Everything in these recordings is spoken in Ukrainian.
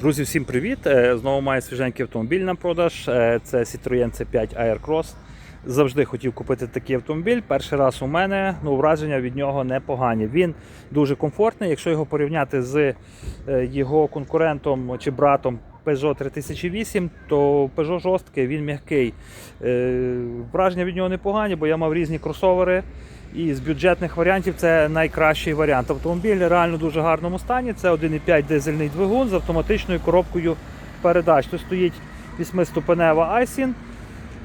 Друзі, всім привіт! Е, Знову маю свіженький автомобіль на продаж. Е, Це Citroën C5 Aircross. Завжди хотів купити такий автомобіль. Перший раз у мене ну, враження від нього непогані. Він дуже комфортний. Якщо його порівняти з е, його конкурентом чи братом Peugeot 3008, то Peugeot жорсткий, він м'який. Враження від нього непогані, бо я мав різні кросовери. І з бюджетних варіантів це найкращий варіант. Автомобіль реально дуже гарному стані. Це 1,5 дизельний двигун з автоматичною коробкою передач. Тут стоїть 8-ступенева Айсін.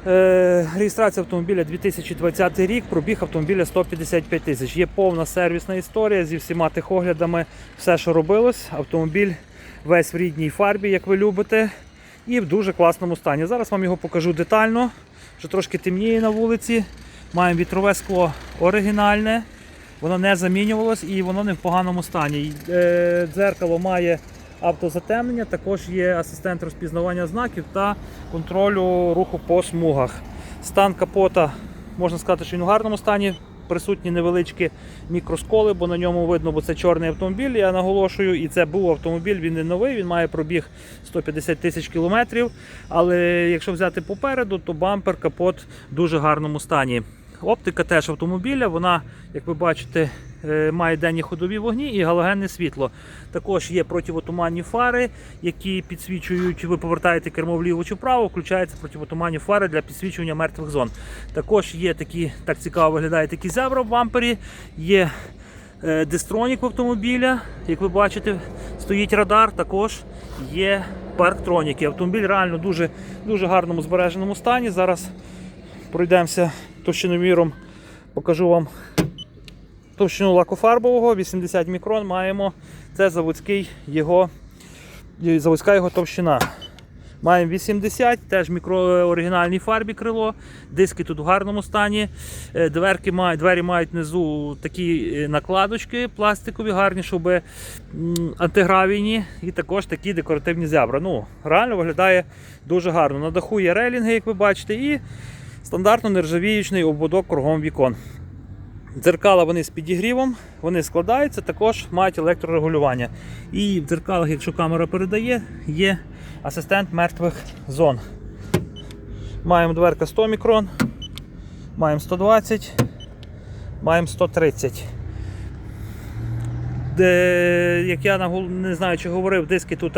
Е, Реєстрація автомобіля 2020 рік, пробіг автомобіля 155 тисяч. Є повна сервісна історія зі всіма техоглядами, все, що робилось. Автомобіль весь в рідній фарбі, як ви любите, і в дуже класному стані. Зараз вам його покажу детально, що трошки темніє на вулиці. Маємо вітрове скло оригінальне, воно не замінювалось і воно не в поганому стані. Е, Дзеркало має автозатемнення, також є асистент розпізнавання знаків та контролю руху по смугах. Стан капота, можна сказати, що він у гарному стані. Присутні невеличкі мікросколи, бо на ньому видно, бо це чорний автомобіль, я наголошую. І це був автомобіль, він не новий, він має пробіг 150 тисяч кілометрів. Але якщо взяти попереду, то бампер, капот в дуже гарному стані. Оптика теж автомобіля, вона, як ви бачите, е, має денні ходові вогні і галогенне світло. Також є противотуманні фари, які підсвічують, ви повертаєте кермо вліво чи вправо, включаються противотуманні фари для підсвічування мертвих зон. Також є такі, так цікаво виглядає такі зебра в бампері, є е, дистронік автомобіля, як ви бачите, стоїть радар, також є парктроніки. Автомобіль реально дуже, дуже гарному збереженому стані. Зараз пройдемося товщиноміром, покажу вам товщину лакофарбового, 80 мікрон маємо. Це заводський його, заводська його товщина. Маємо 80, теж мікро оригінальній фарбі крило. Диски тут в гарному стані. Е, Дверки мають, двері мають внизу такі е, накладочки пластикові, гарні, щоб антигравійні. І також такі декоративні зябра. Ну, Реально виглядає дуже гарно. На даху є релінги, як ви бачите, і стандартно нержавіючний ободок кругом вікон. Дзеркала вони з підігрівом, вони складаються, також мають електрорегулювання. І в дзеркалах, якщо камера передає, є асистент мертвих зон. Маємо дверка 100 мікрон, маємо 120, маємо 130. Де, як я не знаю, чи говорив, диски тут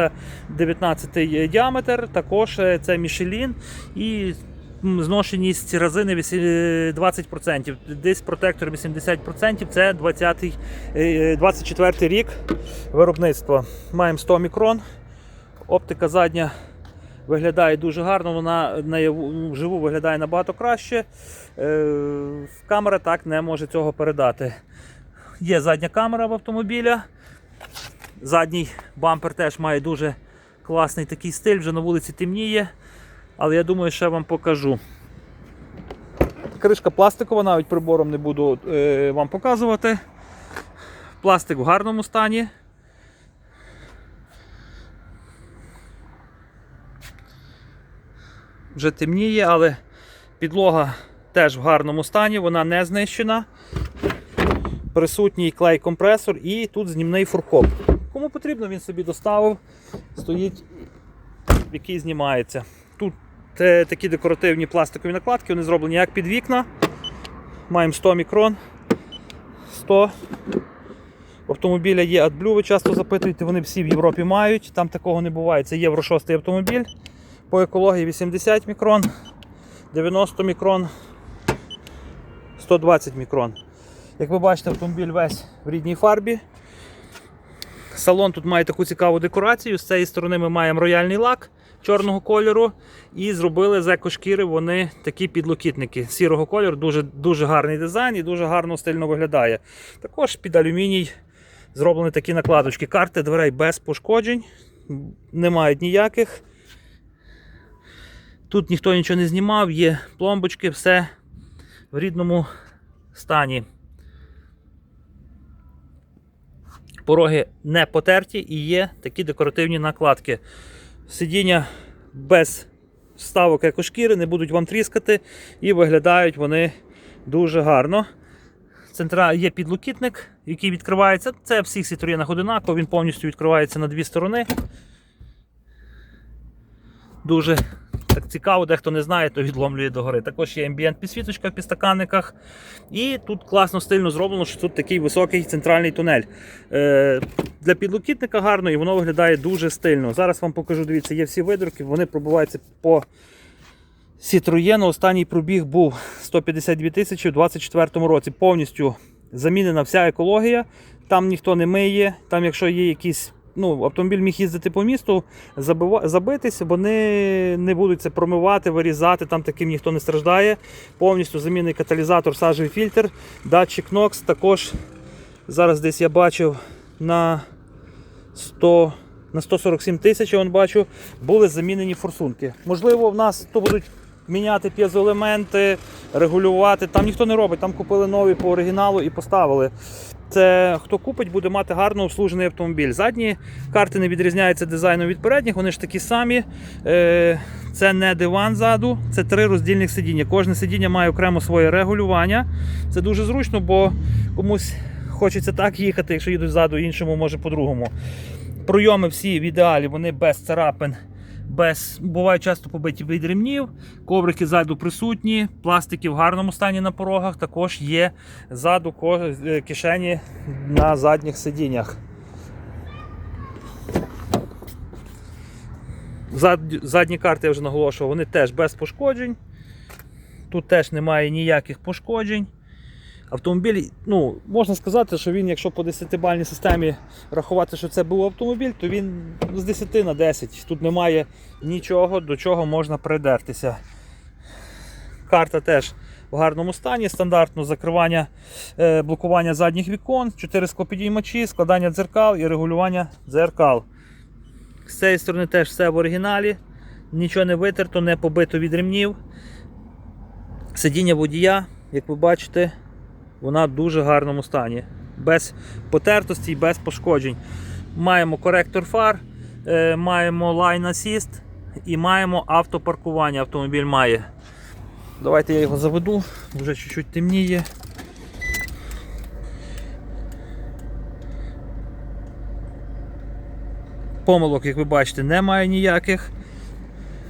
19 діаметр, також е, це Michelin і зношеність резини е, 20%. Десь протектор 80%, це 20, е, 24 рік виробництва. Маємо 100 мікрон. Оптика задня виглядає дуже гарно, вона вживу виглядає набагато краще. Е, Камера так не може цього передати. Є задня камера в автомобіля. Задній бампер теж має дуже класний такий стиль, вже на вулиці темніє, але я думаю, ще вам покажу. Кришка пластикова, навіть прибором не буду е, вам показувати. Пластик в гарному стані. Вже темніє, але підлога теж в гарному стані, вона не знищена. Присутній клей-компресор і тут знімний фуркоп. Кому потрібно, він собі доставив, стоїть, який знімається. Тут е, такі декоративні пластикові накладки, вони зроблені як під вікна. Маємо 100 мікрон. 100. В автомобіля є AdBlue, ви часто запитуєте, вони всі в Європі мають, там такого не буває. Це Євро 6 автомобіль. По екології 80 мікрон, 90 мікрон, 120 мікрон. Як ви бачите, автомобіль весь в рідній фарбі. Салон тут має таку цікаву декорацію. З цієї сторони ми маємо рояльний лак чорного кольору. І зробили з екошкіри вони такі підлокітники сірого кольору. Дуже, дуже гарний дизайн і дуже гарно стильно виглядає. Також під алюміній зроблені такі накладочки. Карти дверей без пошкоджень, не ніяких. Тут ніхто нічого не знімав, є пломбочки, все в рідному стані. Пороги не потерті і є такі декоративні накладки сидіння без вставок екошкіри, не будуть вам тріскати і виглядають вони дуже гарно. Центра є підлокітник, який відкривається. Це в всіх сітроєнах одинаково, він повністю відкривається на дві сторони. Дуже цікаво, дехто не знає, то відломлює догори. Також є амбієнт підсвіточка в підстаканниках. І тут класно стильно зроблено, що тут такий високий центральний тунель. Е, для підлокітника гарно і воно виглядає дуже стильно. Зараз вам покажу, дивіться, є всі видруки, вони пробиваються по Citroën. Останній пробіг був 152 тисячі у 2024 році. Повністю замінена вся екологія. Там ніхто не миє. Там, якщо є якісь. Ну, автомобіль міг їздити по місту, забитись, вони не будуть це промивати, вирізати, там таким ніхто не страждає. Повністю замінений каталізатор, сажевий фільтр, датчик NOx. Також зараз десь я бачив на 100, на 147 тисяч, я бачу, були замінені форсунки. Можливо, в нас то будуть міняти п'єзоелементи, регулювати. Там ніхто не робить, там купили нові по оригіналу і поставили. Це хто купить, буде мати гарно обслужений автомобіль. Задні карти не відрізняються дизайном від передніх, вони ж такі самі. Е, Це не диван ззаду, це три роздільних сидіння. Кожне сидіння має окремо своє регулювання. Це дуже зручно, бо комусь хочеться так їхати, якщо їдуть ззаду, іншому може по-другому. Пройоми всі в ідеалі, вони без царапин, без бувають часто побиті від ремнів. Коврики ззаду присутні, пластики в гарному стані на порогах. Також є ззаду е, кишені на задніх сидіннях. Задні карти я вже наголошував, вони теж без пошкоджень. Тут теж немає ніяких пошкоджень. Автомобіль, ну, можна сказати, що він, якщо по 10-бальній системі рахувати, що це був автомобіль, то він з 10 на 10. Тут немає нічого, до чого можна придертися. Карта теж в гарному стані, стандартно закривання, е, блокування задніх вікон, 4 склопідіймачі, складання дзеркал і регулювання дзеркал. З цієї сторони теж все в оригіналі, нічого не витерто, не побито від ремнів. Сидіння водія, як ви бачите, вона в дуже гарному стані. Без потертості і без пошкоджень. Маємо коректор фар, е, маємо Line Assist і маємо автопаркування. Автомобіль має. Давайте я його заведу, вже чуть-чуть темніє. Помилок, як ви бачите, немає ніяких.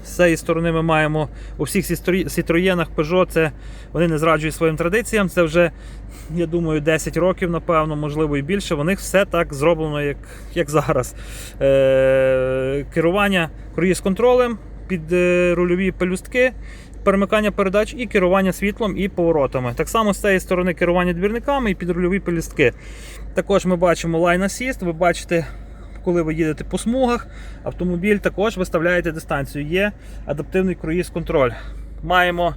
З цієї сторони ми маємо у всіх Citroєнах Peugeot, це вони не зраджують своїм традиціям. Це вже, я думаю, 10 років, напевно, можливо і більше. У них все так зроблено, як, як зараз. Е, керування круїз контролем під е, рульові пелюстки, перемикання передач і керування світлом і поворотами. Так само з цієї сторони керування двірниками і під рульові пелюстки. Також ми бачимо Line Assist, ви бачите коли ви їдете по смугах, автомобіль також виставляєте дистанцію. Є адаптивний круїз контроль. Маємо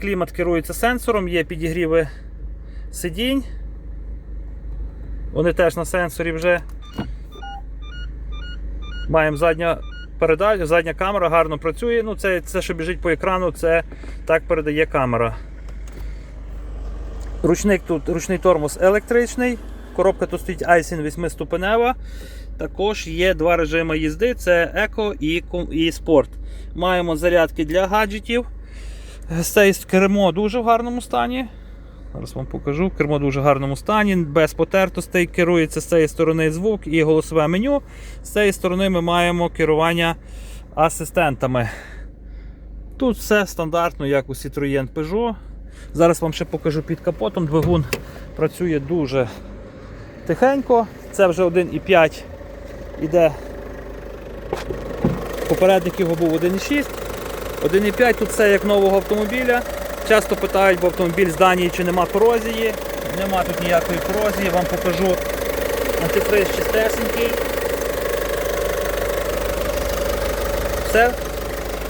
клімат керується сенсором, є підігріви сидінь. Вони теж на сенсорі вже. Маємо задня передача, задня камера гарно працює. Ну, це, це, що біжить по екрану, це так передає камера. Ручник тут, ручний тормоз електричний. Коробка тут стоїть Айсін 8-ступенева. Також є два режими їзди: це еко і, і спорт. Маємо зарядки для гаджетів. Цей кермо дуже в гарному стані. Зараз вам покажу. Кермо дуже в гарному стані, без потертостей. Керується з цієї сторони звук і голосове меню. З цієї сторони ми маємо керування асистентами. Тут все стандартно, як у Citroën Peugeot. Зараз вам ще покажу під капотом. Двигун працює дуже тихенько. Це вже 1,5 іде. Попередник його був 1,6. 1,5 тут все як нового автомобіля. Часто питають, бо автомобіль з Данії чи нема корозії. Нема тут ніякої корозії, вам покажу антифриз чистесенький. Все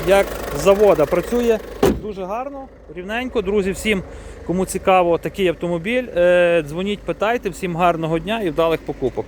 як завода працює дуже гарно, рівненько. Друзі, всім, кому цікаво такий автомобіль, е, дзвоніть, питайте, всім гарного дня і вдалих покупок.